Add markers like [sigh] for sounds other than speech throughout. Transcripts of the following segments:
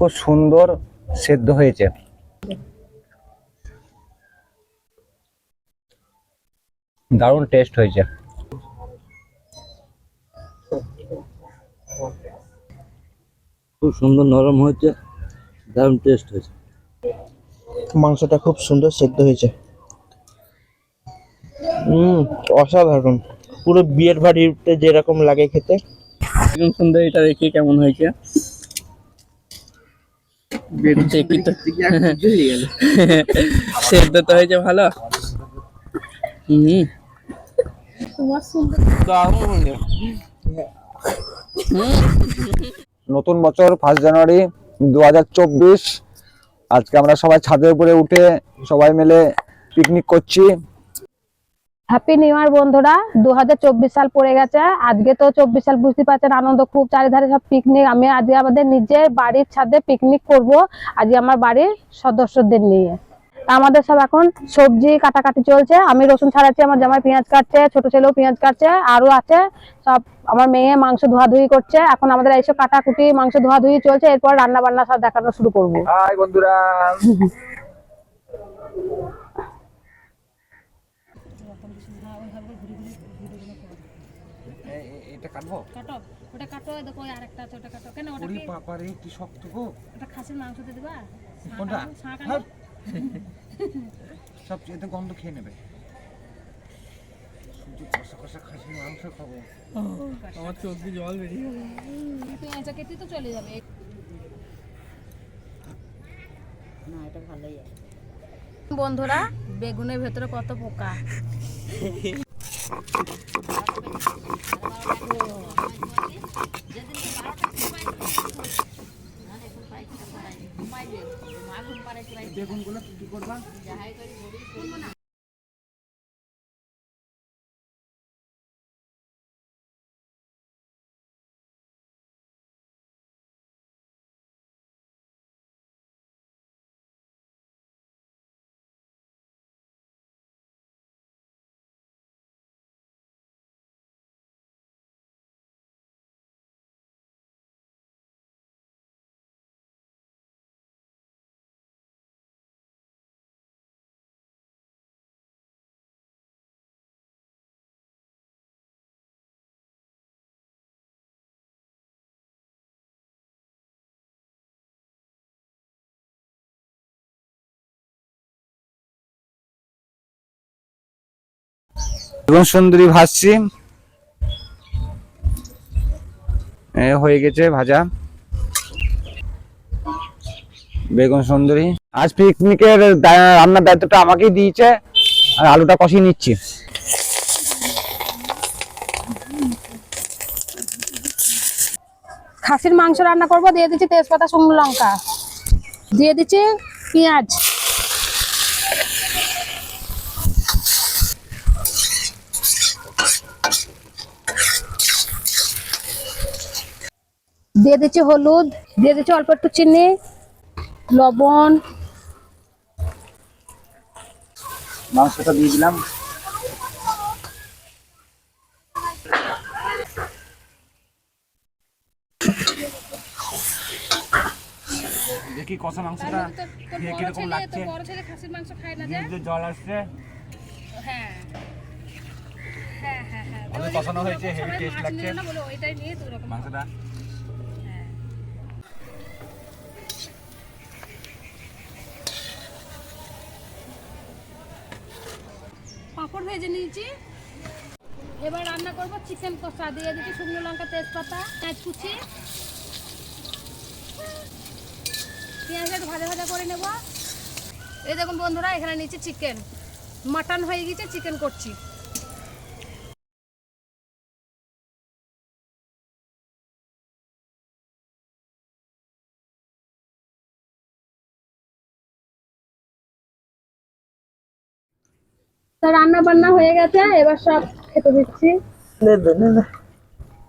খুব সুন্দর সেদ্ধ হয়েছে। দারুণ টেস্ট হয়েছে। খুব সুন্দর নরম হয়েছে দারুণ টেস্ট হয়েছে। মাংসটা খুব সুন্দর সেদ্ধ হয়েছে। হুম অসাধারণ। পুরো বিয়ের বাড়িতে যেরকম লাগে খেতে। সুন্দর এটা দেখি কেমন হয়েছে? দেখি তো। [laughs] সেদ্ধ তো হয়েছে ভালো। হম। নতুন বছর ফার্স্ট জানুয়ারি দু হাজার চব্বিশ। আজকে আমরা সবাই ছাদের উপরে উঠে সবাই মিলে পিকনিক করছি। হ্যাপি নিউ ইয়ার বন্ধুরা। দু হাজার চব্বিশ সাল পড়ে গেছে। আজকে তো চব্বিশ সাল বুঝতে পারছেন আনন্দ খুব চারিধারে সব পিকনিক আমি আজকে আমাদের নিজের বাড়ির ছাদে পিকনিক করব। আজকে আমার বাড়ির সদস্যদের নিয়ে। তা আমাদের সব এখন সবজি কাটাকাটি চলছে। আমি রসুন ছাড়াচ্ছি আমার জামাই পেঁয়াজ কাটছে ছোট ছেলেও পেঁয়াজ কাটছে আরও আছে। সব আমার মেয়ে মাংস ধোয়াধুয়ি করছে। এখন আমাদের এইসব কাটাকুটি মাংস ধোয়াধুয়ি চলছে। এরপর রান্না বান্না সব দেখানো শুরু করব। বন্ধুরা। [laughs] এটা কাটবো? কাটো ওটা কাটো দেখো আরেকটা আছে ওটা কাটো। কেন ওটা ওরে বাবারে কি শক্ত গো। ওটা খাসির মাংস দিয়ে দিবা? কোনটা। [laughs] সব এতে গন্ধ খেয়ে নেবে। শুধু কষা কষা খাসির মাংস খাব। আমার চোখ দিয়ে জল বেরিয়ে গেল পেঁয়াজটা কেটে তো চলে যাবে। বন্ধুরা বেগুনের ভেতরে কত পোকা? [laughs] বেগুন সুন্দরী ভাজছি হয়ে গেছে ভাজা। বেগুন সুন্দরী। আজ পিকনিকের রান্নার দায়িত্বটা আমাকেই দিয়েছে, আর আলুটা কষিয়ে নিচ্ছি। খাসির মাংস রান্না করব, দিয়ে দিচ্ছি তেজপাতা, শুকনো লঙ্কা। দিয়ে দিচ্ছি পেঁয়াজ। দিয়ে দিচ্ছি হলুদ দিয়ে দিচ্ছি অল্প একটু চিনি লবণ। মাংসটা দিয়ে দিলাম। দেখি কষা মাংসটা খেয়ে কীরকম লাগছে। খাসির মাংস খায় না জিভ জল আসছে। হ্যাঁ। হ্যাঁ হ্যাঁ হ্যাঁ কষানো হয়েছে হেভি টেস্ট লাগছে। মাংসটা ভেজে নিয়েছি। এবার রান্না করব চিকেন কষা। দিয়ে দিচ্ছি শুকনো লঙ্কা, তেজপাতা পেঁয়াজ কুচি পেঁয়াজটা ভাজা ভাজা করে নেব। এই দেখুন বন্ধুরা, এখানে নিচ্ছি চিকেন। মাটন হয়ে গেছে, চিকেন করছি। তা রান্না বান্না হয়ে গেছে এবার সব খেতে দিচ্ছি। নে দে, নে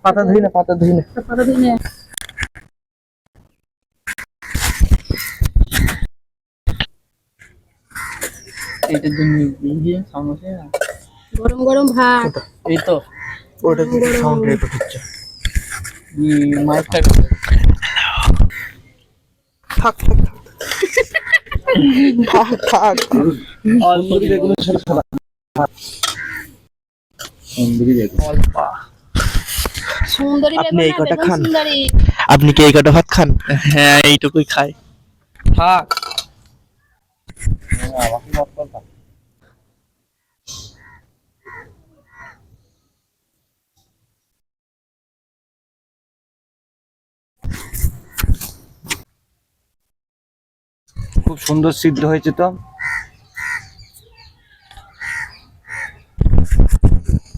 পাতা ধুই না পাতা ধুই না। পাতা এইটার জন্য দিয়ে সমস্যা গরম গরম ভাত। এই তো। ওটা সাউন্ড রেকর্ড হচ্ছে মাইকটা থাক থাক থাক। [laughs] থাক সুন্দরী আপনি এই কটা খান? আপনি কি এই কটা ভাত খান? হ্যাঁ এইটুকুই খাই। থাক। খুব সুন্দর সিদ্ধ হয়েছে তো উম, দারুণ taste হয়েছে।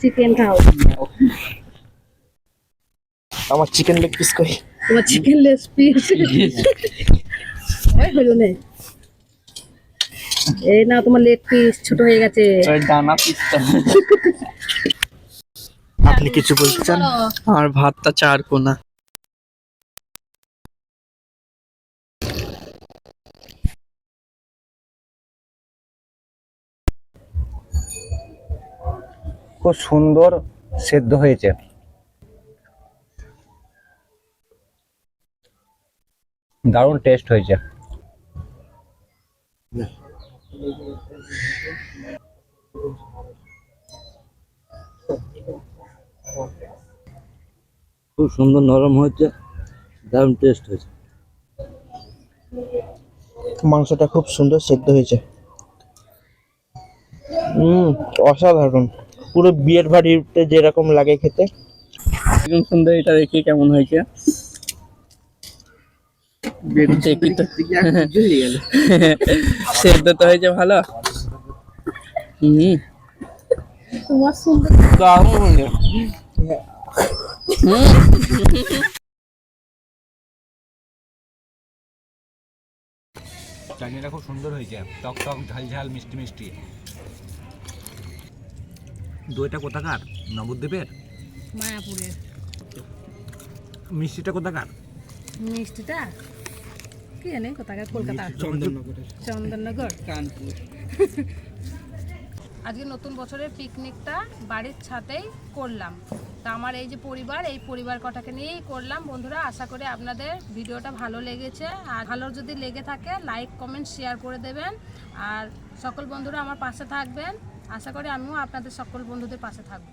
চিকেন খাও। আমার চিকেন লেগ পিস কই? তোমার চিকেন লেস পিস ওই হলো নে। এই না তোমার লেগ পিস ছোট হয়ে গেছে। ওই ডানা পিসটা আপনি কিছু বলতে চান? আর ভাতটা চার কোনা। খুব সুন্দর সেদ্ধ হয়েছে। দারুণ টেস্ট হয়েছে। খুব সুন্দর নরম হয়েছে দারুণ টেস্ট হয়েছে। মাংসটা খুব সুন্দর সেদ্ধ হয়েছে। হুম অসাধারণ। পুরো বিয়ের বাড়িতে যেরকম লাগে খেতে। চিকেন সুন্দর এটা দেখি কেমন হয়েছে? সেদ্ধ তো হয়েছে ভালো। হুম। চাটনিটা খুব সুন্দর হয়েছে। টক টক ঝাল ঝাল মিষ্টি মিষ্টি। দইটা কোথাকার? নবদ্বীপের? মায়াপুরের। মিষ্টিটা কোথাকার? মিষ্টিটা? কি জানি কোথাকার? কলকাতা চন্দননগর? কানপুর। আজকে নতুন বছরের পিকনিকটা বাড়ির ছাতেই করলাম। তা আমার এই যে পরিবার এই পরিবার কটাকে নিয়েই করলাম। বন্ধুরা আশা করি আপনাদের ভিডিওটা ভালো লেগেছে। আর ভালো যদি লেগে থাকে লাইক কমেন্ট শেয়ার করে দেবেন। আর সকল বন্ধুরা আমার পাশে থাকবেন। আশা করি আমিও আপনাদের সকল বন্ধুদের পাশে থাকব।